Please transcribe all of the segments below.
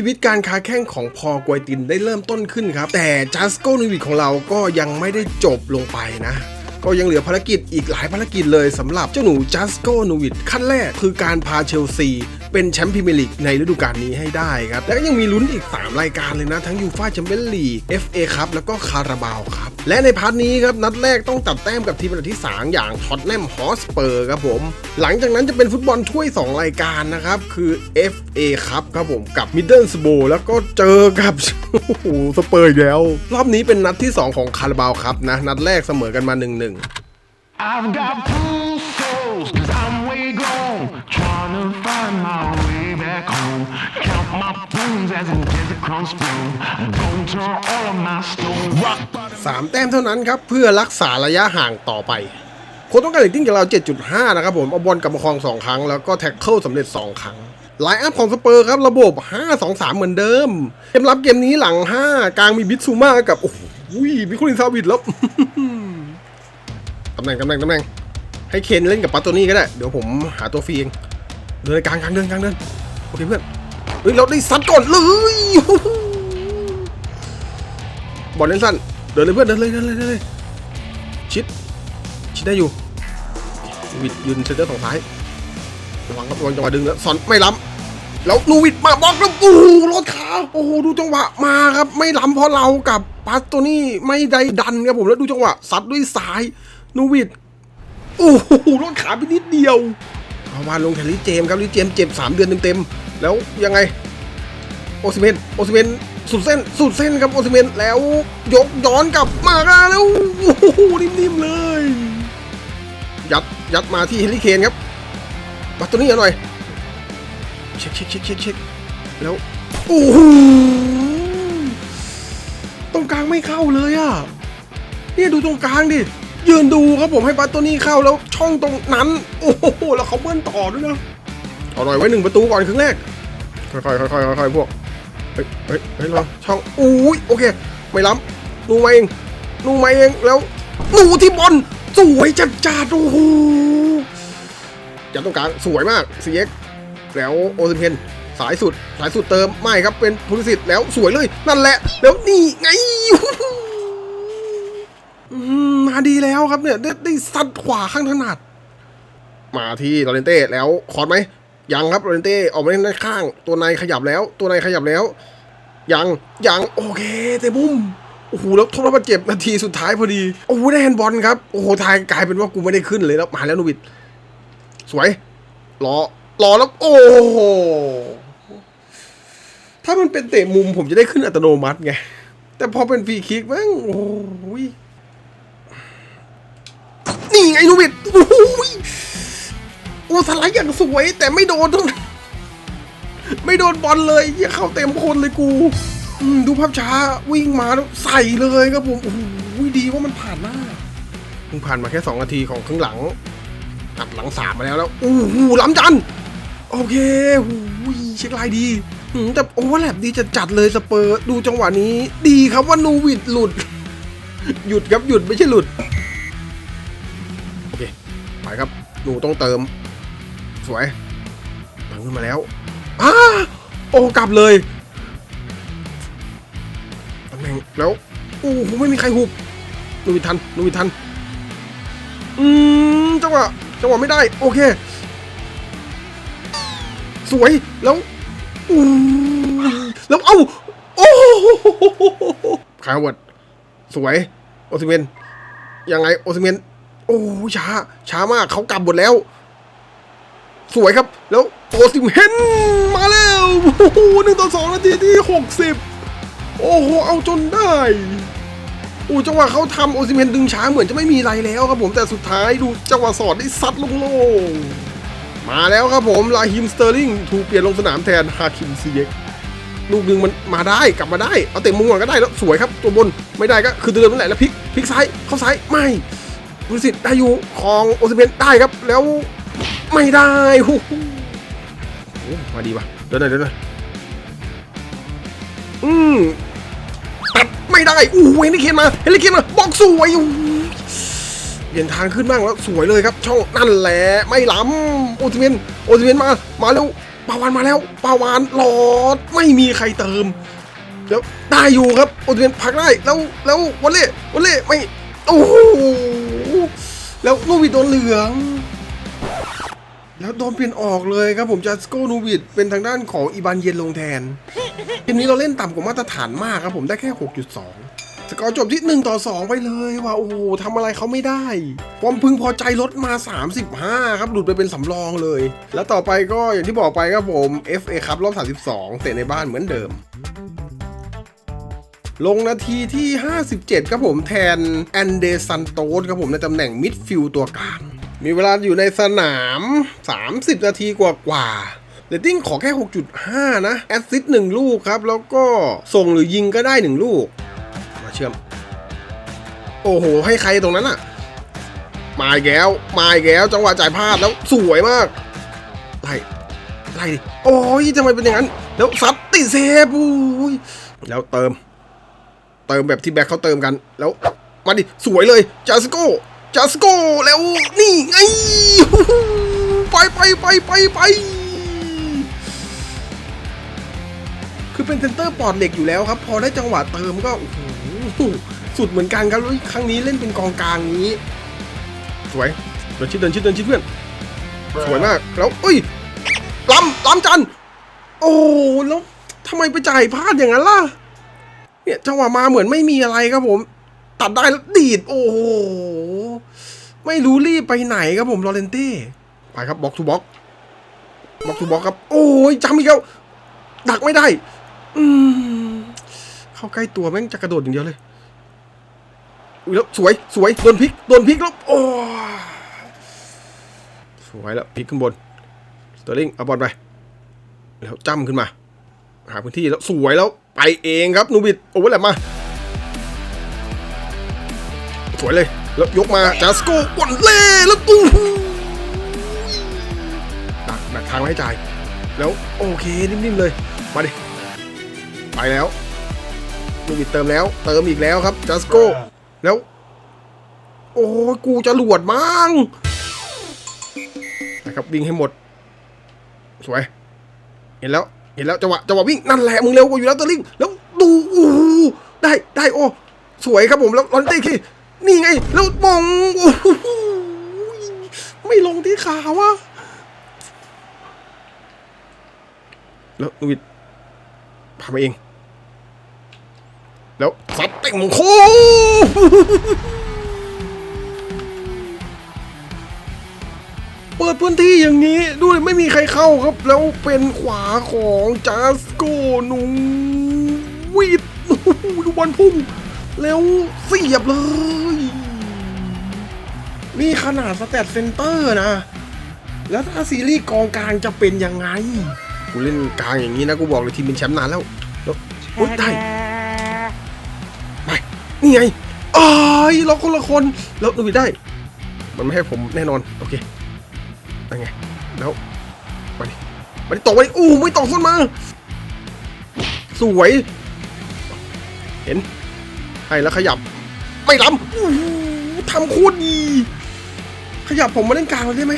ชีวิตการค้าแข่งของพอกวยตินได้เริ่มต้นขึ้นครับ แต่จัสโกนูวิดของเราก็ยังไม่ได้จบลงไปนะ ก็ยังเหลือภารกิจอีกหลายภารกิจเลยสำหรับเจ้าหนูจัสโกนูวิดขั้นแรกคือการพาเชลซีเป็นแชมป์พรีเมียร์ลีกในฤดูกาลนี้ให้ได้ครับ และก็ยังมีลุ้นอีก 3 รายการเลยนะ ทั้งยูฟ่าแชมเปี้ยนลีก FA ครับแล้วก็คาราบาวครับ และในพาร์ทนี้ครับ นัดแรกต้องตัดแต้มกับทีมอันดับที่ 3 อย่างท็อตแนมฮอสเปอร์ครับผม หลังจากนั้นจะเป็นฟุตบอลถ้วย 2 รายการนะครับ คือ FA ครับครับผมกับมิดเดิลสโบแล้วก็เจอกับโอ้โหสเปอร์อีกแล้ว รอบนี้เป็นนัดที่ 2 ของคาราบาวครับนะ นัดแรกเสมอกันมา 1-1 I've got two souls, cause I'm way gone. Trying to find my way back home. Count my bones as in desert crumbs spoon. I'm gonna turn all of my stones. Rock 3แต้มเท่านั้นครับเพื่อรักษาระยะห่างต่อไปคนต้องการเรตติ้งจากเรา 7.5 นะครับผม เอาบอลกลับมาครอง 2 ครั้ง แล้วก็แท็กเกิลสำเร็จ 2 ครั้ง ไลน์อัพของสเปอร์ครับระบบ 5-2-3 เหมือนเดิม เกมรับเกมนี้หลัง 5 กลางมีบิทซูมากับ โอ้โหมิคุลินซาวิดแล้วตำแหน่งตำแหน่งตำแหน่ง ให้เคนเล่นกับปัตโตนี่ก็ได้ เดี๋ยวผมหาตัวฟรีเองเดินกลางกลางเดินกลางเดินโอเคเพื่อนเฮ้ยเราได้ซัดก่อนเลยบอลเล่นสั้นเดินเลยเพื่อนเดินเลยเดินเลยเดินเลยชิดชิดได้อยู่วิดยืนเซนเตอร์ฝั่งซ้ายระวังครับระวังจังหวะดึงแล้วสอนไม่ล้ำ แล้วนูวิดมาบล็อกแล้วโอ้โหรถขาโอ้โหดูจังหวะมาครับ ไม่ล้ำเพราะเรากับปัสตัวนี้ไม่ได้ดันครับผมแล้วดูจังหวะซัดด้วยซ้ายนูวิดโอ้โหรถขาไปนิดเดียวเอามาลงแคลรี่เจมครับลิเจมเจ็บสามเดือนเต็มๆแล้วยังไงโอซิเมนโอซิเมนสุดเส้นสุดเส้นครับโอซิเมนแล้วยกย้อนกลับมาแล้วโอ้โหนิ่มๆเลย ยัดยัดมาที่เฮลิเคนครับบัตตัวนี้หน่อย เช็คเช็คเช็คเช็คเช็คแล้วโอ้โหตรงกลางไม่เข้าเลยอะเนี่ยดูตรงกลางดิยืนดูครับผมให้บัตตัวนี้เข้าแล้วช่องตรงนั้น โอ้โหแล้วเขาเบิ้ลต่อด้วยนะเอาหน่อยไว้หนึ่งประตูก่อนครึ่งแรกค่อยๆค่อยๆค่อยๆพวกเฮ้ยเฮ้ยเฮ้ยเรอช่องอุ้ยโอเค ไม่ล้ำนูมาเองนูมาเองแล้วนูที่บอลสวยจัดจ้าดโอ้โหจับตรงกลางสวยมาก CX แล้วโอซิเพนสายสุดสายสุดเติมไม่ครับเป็นพุทธสิทธิ์แล้วสวยเลยนั่นแหละ แล้วนี่ไงมาดีแล้วครับเนี่ยได้ได้ซัดขวาข้างถนัด มาที่ลอเรนเต้แล้วคอร์ดไหมยังครับลอเรนเต้ออกมาเล่นด้านข้าง ตัวในขยับแล้ว ตัวในขยับแล้ว ยังยังโอเคเตะบุ้มโอ้โหแล้วทษบาดเจ็บนาทีสุดท้ายพอดีโอ้โหได้แฮนด์บอลครับโอ้โหทายกลายเป็นว่ากูไม่ได้ขึ้นเลยแล้วมาแล้วนูบิดสวยรอ รอแล้วโอ้โหถ้ามันเป็นเตะมุมผมจะได้ขึ้นอัตโนมัติไง แต่พอเป็นฟรีคิกแม่งโอ้โหนี่ไงนูบิดโอ้โหโอ้สไลด์อย่างสวย แต่ไม่โดนไม่โดนบอลเลยเหี้ยเข้าเต็มคนเลยกูดูภาพช้าวิ่งมาแล้วใส่เลยครับผมโอ้โหดีว่ามันผ่านหน้าเพิ่งผ่านมาแค่สองนาทีของครึ่งหลังอัดหลังสามมาแล้วแล้วโอ้โหล้ำจัน โอเคโอ้โหเช็คลน์ดีแต่โอ้แลบดีจะจัดเลยสเปอร์ดูจังหวะนี้ ดีครับว่านูวิดหลุด หยุดครับหยุดไม่ใช่หลุด โอเค ไปครับหนูต้องเติม สวยเติมขึ้นมาแล้วอ้าโอ้กลับเลยตำแหน่งแล้วโอ้โหไม่มีใครหุบนูวิดทันนูวิดทัน อืมจังหวะจังหวะไม่ได้ โอเค สวยแล้วอู้แล้วเอ้าโอ้คาร์วัดสวยโอซิเมนยังไงโอซิเมนโอ้ช้า ช้ามากเขากลับหมดแล้ว สวยครับ แล้วโอซิเมนมาแล้วโอ้โหหนึ่งต่อสองนาทีที่หกสิบโอ้โหเอาจนได้โอ้จังหวะเขาทำโอซิเมนดึงช้าเหมือนจะไม่มีอะไรแล้วครับผมแต่สุดท้ายดูจังหวะสอดได้ซัดลงโลง มาแล้วครับผมลาฮิมสเตอร์ลิงถูกเปลี่ยนลงสนามแทนฮาคิมซีเย็กลูกหนึ่งมันมาได้กลับมาได้ เอาเตะมุมก่อนก็ได้แล้วสวยครับ ตัวบนไม่ได้ก็คือเดินนั่นแหละแล้วพลิกพลิกซ้ายเข้าซ้ายไม่บริสิทธิ์ได้อยู่ของโอซิเมนได้ครับ แล้วไม่ได้โอ้โหโอ้มาดีว่ะเดินหน่อยเดินหน่อยอืมตัดไม่ได้อู้เฮลิเคนมาเฮลิเคนมาบอกสวยอู้ เปลี่ยนทางขึ้นบ้างแล้วสวยเลยครับ ช่องนั่นแหละไม่ล้ำโอซิเมนโอซิเมนมามาเร็วปาวานมาแล้วปาวานหลอดไม่มีใครเติมแล้วได้อยู่ครับโอซิเดนพักได้แล้วแล้ววอลเล่วอลเล่ไม่โอ้โหแล้วนูวิดโดนเหลือง แล้วโดนเปลี่ยนออกเลยครับผมจัสโกนูวิดเป็นทางด้านของอีบานเย็นลงแทนเกมนี้เราเล่นต่ำกว่ามาตรฐานมากครับผมได้แค่ 6.2 สกอร์จบที่ 1 ต่อ 2 ไปเลยว่าโอ้โหทำอะไรเขาไม่ได้ความพึงพอใจลดมา 35 ครับหลุดไปเป็นสำรองเลย แล้วต่อไปก็อย่างที่บอกไปครับผม FA ครับรอบ 32 เตะในบ้านเหมือนเดิมลงนาทีที่ 57 ครับผมแทนแอนเดซันโตสครับผมในตำแหน่งมิดฟิลด์ตัวกลาง มีเวลาอยู่ในสนาม 30 นาทีกว่ากว่าเรตติ้งขอแค่ 6.5 นะ แอสซิสต์1ลูกครับ แล้วก็ส่งหรือยิงก็ได้ 1 ลูก ชื่อม โอ้โห ให้ใครตรงนั้นอะมาอีกแล้ว มาอีกแล้ว จังหวะจ่ายพลาดแล้วสวยมาก ไล่ ไล่ดิ โอ้ยทำไมเป็นอย่างนั้น แล้วซัดติเซฟอุ้ยแล้วเติม เติมแบบที่แบ็คเขาเติมกัน แล้ว มาดิ สวยเลย จาสโกจาสโกแล้วนี่ไง ไปไปไปไปไปคือเป็นเซนเตอร์ปอดเหล็กอยู่แล้วครับ พอได้จังหวะเติมก็โอ้โห สุดเหมือนกันครับแล้วครั้งนี้เล่นเป็นกองกลางนี้ สวยเดินชิดเดินชิดเดินชิดเพื่อน สวยมากแล้วเอ้ยล้ำล้ำจัน โอ้แล้วทำไมไปจ่ายพลาดอย่างนั้นล่ะ เนี่ยจังหวะมาเหมือนไม่มีอะไรครับผม ตัดได้แล้วดีด โอ้โหไม่รู้รีบไปไหนครับผมลอเรนเต้ไปครับบล็อกทูบล็อกบล็อกทูบล็อกครับ โอ้ยจำอีกแล้วดักไม่ได้ อืม เข้าใกล้ตัวแม่งจะกระโดดอย่างเดียวเลย อุ้ยแล้วสวยสวยโดนพลิกโดนพลิกแล้วโอ้สวยแล้วพลิกขึ้นบนสเตอร์ลิงเอาบอลไป แล้วจ้ำขึ้นมา หาพื้นที่แล้วสวยแล้วไปเองครับนูบิดโอ้ยแหลมมา สวยเลย แล้วยกมาจาสโก้กวนเล่แล้วตู้ดักดักทางไว้ให้จ่าย แล้วโอเคนิ่มๆเลย มาดิ ไปแล้ว นูบิดเติมแล้ว เติมอีกแล้วครับจาสโก้แล้ว โอ้กูจะหลวดมั้งนะครับวิ่งให้หมด สวย เห็นแล้วเห็นแล้วจังหวะจังหวะวิ่งนั่นแหละมึงเร็วกว่าอยู่แล้วเตอร์ลิงแล้วดูโอ้ได้ได้โอ้สวยครับผมแล้วลอนเต้คีนี่ไง แล้วมองโอ้โหไม่ลงที่ขาวะแล้วนูวิดพามาเอง แล้วซัดเต็งโค้งเปิดพื้นที่อย่างนี้ด้วยไม่มีใครเข้าครับ แล้วเป็นขวาของจาสโกนูวิดดูบอลพุ่ง แล้วเสียบเลย นี่ขนาดสแตทเซนเตอร์นะ แล้วถ้าซีรีส์กองกลางจะเป็นยังไง กูเล่นกลางอย่างนี้นะ กูบอกเลยทีมเป็นแชมป์นานแล้ว แล้วได้ นี่ไงอ้ายเราคนละคนแล้วดูวิดได้ มันไม่ให้ผมแน่นอน โอเคได้ไง แล้วมาดิมาดิตกไปอู้ไม่ตกขึ้นมา สวย เห็น ให้แล้วขยับ ไม่ล้ำทำโคตรดี ขยับผมมาเล่นกลางเลยได้ไหม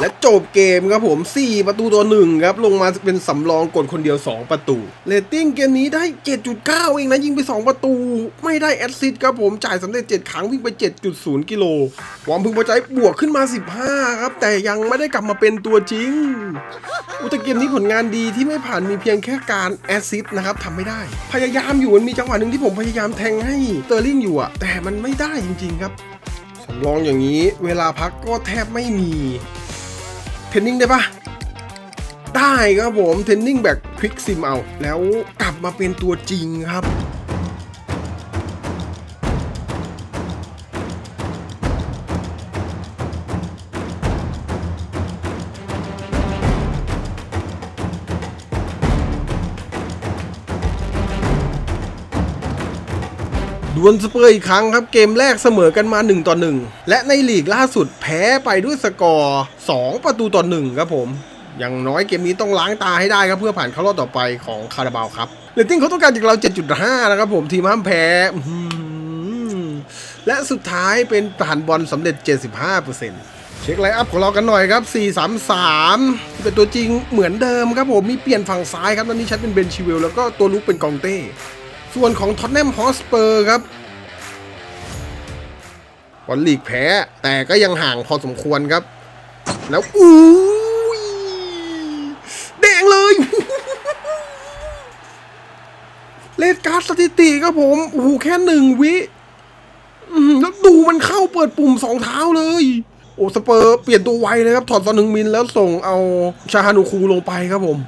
และจบเกมครับผม 4 ประตูตัวหนึ่งครับ ลงมาเป็นสำรองกดคนเดียว 2 ประตูเรตติ้งเกมนี้ได้ 7.9 เองนะ ยิงไป 2 ประตู ไม่ได้แอดซิสต์ครับผม จ่ายสำเร็จ 7 ครั้งวิ่งไป 7.0 กิโล ความพึงพอใจบวกขึ้นมา 15 ครับ แต่ยังไม่ได้กลับมาเป็นตัวจริง อุตเกมนี้ผลงานดีที่ไม่ผ่านมีเพียงแค่การแอสซิสต์นะครับทำไม่ได้ พยายามอยู่มันมีจังหวะหนึ่งที่ผมพยายามแทงให้เตอร์ลิงอยู่อะแต่มันไม่ได้จริง ๆ ครับ ลองอย่างนี้เวลาพักก็แทบไม่มีเทรนนิ่งได้ปะได้ครับผมเทรนนิ่งแบบควิกซิมเอา แล้วกลับมาเป็นตัวจริงครับ ดวลสเปอร์อีกครั้งครับ เกมแรกเสมอกันมา 1 ต่อ 1 และในลีกล่าสุดแพ้ไปด้วยสกอร์ 2 ประตูต่อ 1 ครับผม อย่างน้อยเกมนี้ต้องล้างตาให้ได้ครับเพื่อผ่านเข้ารอบต่อไปของคาราบาวครับเรตติ้งเขาต้องการจากเรา 7.5 นะครับผมทีมห้ามแพ้และสุดท้ายเป็นผ่านบอลสำเร็จ 75%เช็คไลน์อัพของเรากันหน่อยครับ 433 เป็นตัวจริงเหมือนเดิมครับผม มีเปลี่ยนฝั่งซ้ายครับตอนนี้ชัดเป็นเบนชิเวล แล้วก็ตัวลุกเป็นกองเต้ ส่วนของท็อตแนมฮอสเปอร์ครับบอลลีกแพ้ แต่ก็ยังห่างพอสมควรครับ แล้วอู้ยแดงเลยเลดการ์ดสถิติครับผมโอ้โหแค่หนึ่งวิแล้วดูมันเข้าเปิดปุ่มสองเท้าเลย โอ้สเปอร์เปลี่ยนตัวไวเลยครับ ถอดซอนหนึ่งมินแล้วส่งเอาชาฮานูคูลงไปครับผม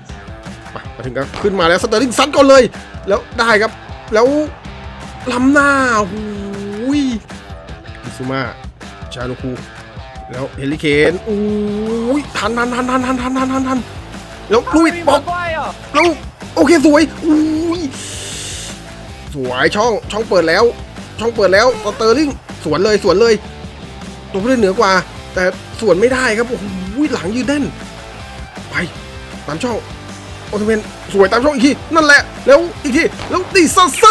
มาถึงก็ขึ้นมาแล้วสเตอร์ลิงซัดก่อนเลย แล้วได้ครับ แล้วล้ำหน้าหูยมิซูมาชาฮานูคูแล้วเฮลิเคนอู้ยทันทันทันทันทันทันทันทันทันแล้วลุยบอลแล้วโอเคสวยอุ้ยสวยช่องช่องเปิดแล้ว ช่องเปิดแล้วสเตอร์ลิงสวนเลยสวนเลยตัวผู้เล่นเหนือกว่า แต่สวนไม่ได้ครับโอ้โหหลังยืนแน่น ไปตามช่อง โอเทเมนสวยตามช่องอีกทีนั่นแหละ แล้วอีกทีแล้วดิซาเซ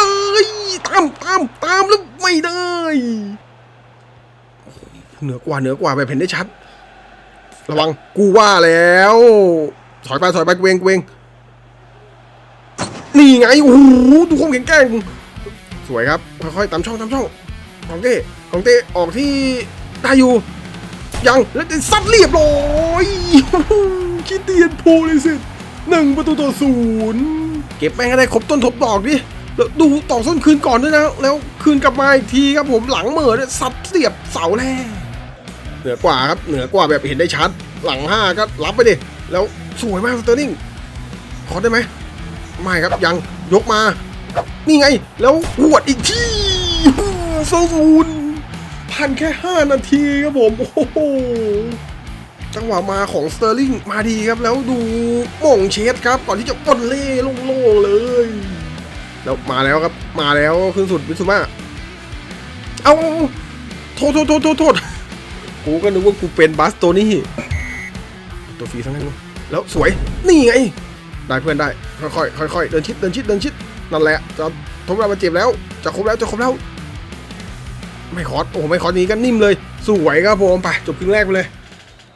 ยตามตามตามแล้วไม่ได้เหนือกว่าเหนือกว่าแบบเห็นได้ชัด ระวังกูว่าแล้ว ถอยไปถอยไปเวงเวงนี่ไงโอ้โหดูความแข็งแกร่งสวยครับค่อยๆตามช่องตามช่องของเต้ของเต้ออกที่ได้อยู่ยังแล้วจะซัดเรียบร้อยคิดเตียนโพเลยสิ หนึ่งประตูต่อศูนย์เก็บแม่งให้ได้ครบต้นทบดอกดิแล้วดูต่อส้นคืนก่อนด้วยนะ แล้วคืนกลับมาอีกทีครับผมหลังเหม่อเนี่ยซัดเสียบเสาแรกเหนือกว่าครับเหนือกว่าแบบเห็นได้ชัด หลังห้าก็รับไปดิแล้วสวยมากสเตอร์ลิงขอได้ไหมไม่ครับยังยกมา นี่ไง แล้วหวดอีกทีโซซูนพันแค่ 5 นาทีครับผม โอ้โห จังหวะมาของสเตอร์ลิงมาดีครับ แล้วดูหม่งเชสครับ ก่อนที่จะบอลเล่โล่งๆเลย แล้วมาแล้วครับ มาแล้วขึ้นสุดวิสุมาเอาโทษโทษโทษโทษกูก็นึกว่ากูเป็นบัสโตนี่ตัวฟรีทั้งนั้นแล้วสวยนี่ไงได้เพื่อนได้ ค่อยๆค่อยๆเดินชิดเดินชิดเดินชิดนั่นแหละจะทบเรามาเจ็บแล้ว จะครบแล้วจะครบแล้วไม่คอสโอ้ไม่คอสนี้ก็นิ่มเลย สวยครับผมไปจบครึ่งแรกไปเลย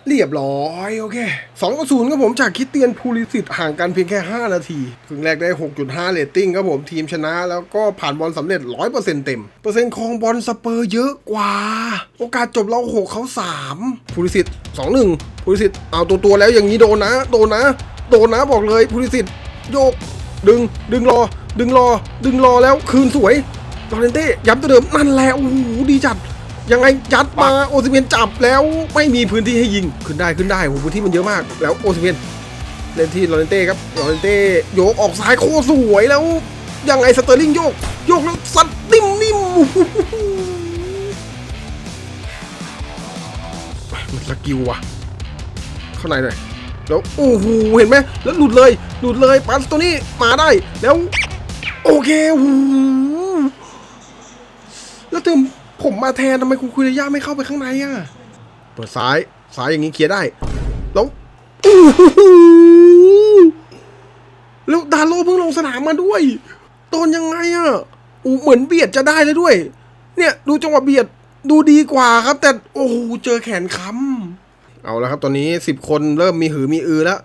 เรียบร้อยโอเคสองต่อศูนย์ครับผมจากคิดเตียนพูลิสิตห่างกันเพียงแค่ 5 นาทีครึ่งแรกได้ 6.5เรตติ้งครับผมทีมชนะ แล้วก็ผ่านบอลสำเร็จ 100%เต็ม เปอร์เซ็นต์ครองบอลสเปอร์เยอะกว่า โอกาสจบเราหกเขา 3พูลิสิต2-1พูลิสิตเอาตัวตัวแล้วอย่างนี้โดนนะ โดนนะ โดนนะบอกเลยพูลิสิตโยก ดึง ดึงรอ ดึงรอ ดึงรอแล้วคืนสวยลอเรนเต้ย้ำตัวเดิมนั่นแหละโอ้โหดีจัด ยังไงยัดมาโอซิเมนจับแล้วไม่มีพื้นที่ให้ยิงขึ้นได้ขึ้นได้โอ้โหพื้นที่มันเยอะมาก แล้วโอซิเมนเล่นที่ลอเรนเต้ครับลอเรนเต้โยกออกซ้ายโคสวยแล้ว ยังไงสเตอร์ลิงโยก โยกแล้วสัดนิ่มนิ่มมันสกิลว่ะ เข้าในหน่อยแล้วโอ้โหเห็นไหมแล้วหลุดเลยหลุดเลยปัสตัวนี้มาได้แล้ว โอเคโอ้แล้วเติม ผมมาแทนทำไมคุณคุยระยะไม่เข้าไปข้างในอะ เปิดซ้ายซ้ายอย่างนี้เคลียร์ได้ แล้วโอ้โหแล้วดาโลเพิ่งลงสนามมาด้วยโดนยังไงอะอู้เหมือนเบียดจะได้เลยด้วย เนี่ย ดูจังหวะเบียดดูดีกว่าครับ แต่โอ้โหเจอแขนค้ำเอาแล้วครับ ตอนนี้สิบคนเริ่มมีหือมีอือแล้ว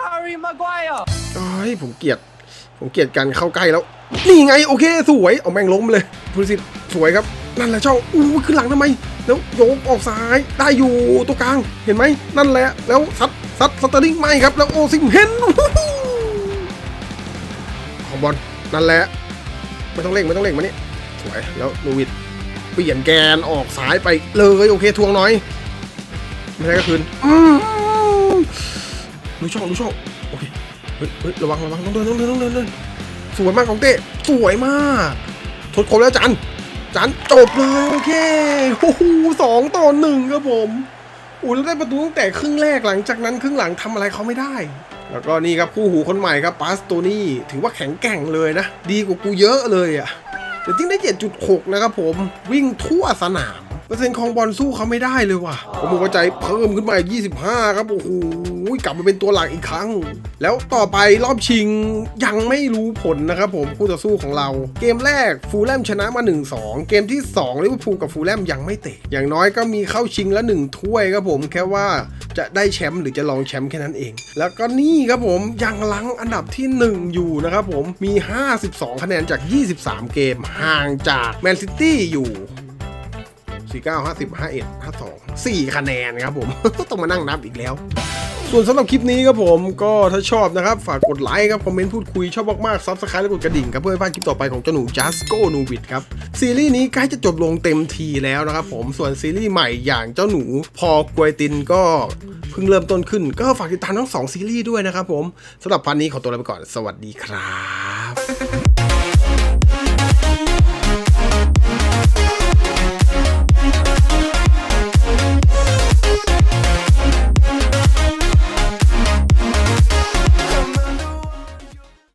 Harry Maguire เอ้ยผมเกลียด ผมเกลียดการเข้าใกล้แล้ว นี่ไงโอเค สวยเอาแม่งล้มเลยพูลิสิสวยครับนั่นแหละช่องอู้ขึ้นหลังทำไม แล้วโยกออกซ้ายได้อยู่ตัวกลางเห็นไหมนั่นแหละแล้วซัดซัดสตอร์ลิงไม่ครับแล้วโอซิมเฮนของบอลนั่นแหละไม่ต้องเร่งไม่ต้องเร่งมานี่สวยแล้วลูวิดเปลี่ยนแกนออกซ้ายไปเลยโอเคทวงน้อย ไม่ได้ก็คืนอืมดูช่องดูช่องโอเคเฮ้ยเฮ้ยระวังระวังต้องเดินต้องเดินต้องเดินต้องเดิน สวยมากของเต้สวยมากทดครบแล้วจันจันจบเลยโอเคโอ้โหสองต่อหนึ่งครับผมอู้แล้วได้ประตูตั้งแต่ครึ่งแรกหลังจากนั้นครึ่งหลังทำอะไรเขาไม่ได้ แล้วก็นี่ครับคู่หูคนใหม่ครับปาสโตนี่ถือว่าแข็งแกร่งเลยนะ ดีกว่ากูเยอะเลยอะ่ะแต่จริงได้ 7.6 นะครับผมวิ่งทั่วสนาม เปอร์เซ็นต์ของบอลสู้เขาไม่ได้เลยว่ะผมหัวใจเพิ่มขึ้นมาอีก 25 ครับ โอ้โหกลับมาเป็นตัวหลักอีกครั้ง แล้วต่อไปรอบชิงยังไม่รู้ผลนะครับผมคู่ต่อสู้ของเรา เกมแรกฟูลแลมชนะมา 1-2 เกมที่2ลิเวอร์พูลกับฟูลแลมยังไม่เตะ อย่างน้อยก็มีเข้าชิงละ1ถ้วยครับผมแค่ว่าจะได้แชมป์หรือจะลองแชมป์แค่นั้นเอง แล้วก็นี่ครับผมยังลังอันดับที่ 1 อยู่นะครับผมมี 52 คะแนนจาก 23 เกมห่างจากแมนซิตี้อยู่ 49 50 51 52 4คะแนนครับผม ต้องมานั่งนับอีกแล้ว ส่วนสำหรับคลิปนี้ครับผมก็ถ้าชอบนะครับ ฝากกดไลค์ครับคอมเมนต์พูดคุยชอบมากๆซับสไครต์และกดกระดิ่งครับเพื่อไม่พลาดคลิปต่อไปของเจ้าหนูจัสโกนูบิดครับ ซีรีส์นี้ใกล้จะจบลงเต็มทีแล้วนะครับผมส่วนซีรีส์ใหม่อย่างเจ้าหนูพอกวยตินก็เพิ่งเริ่มต้นขึ้น ก็ฝากติดตามทั้งสองซีรีส์ด้วยนะครับผมสำหรับพันนี้ขอตัวลาไปก่อนสวัสดีครับ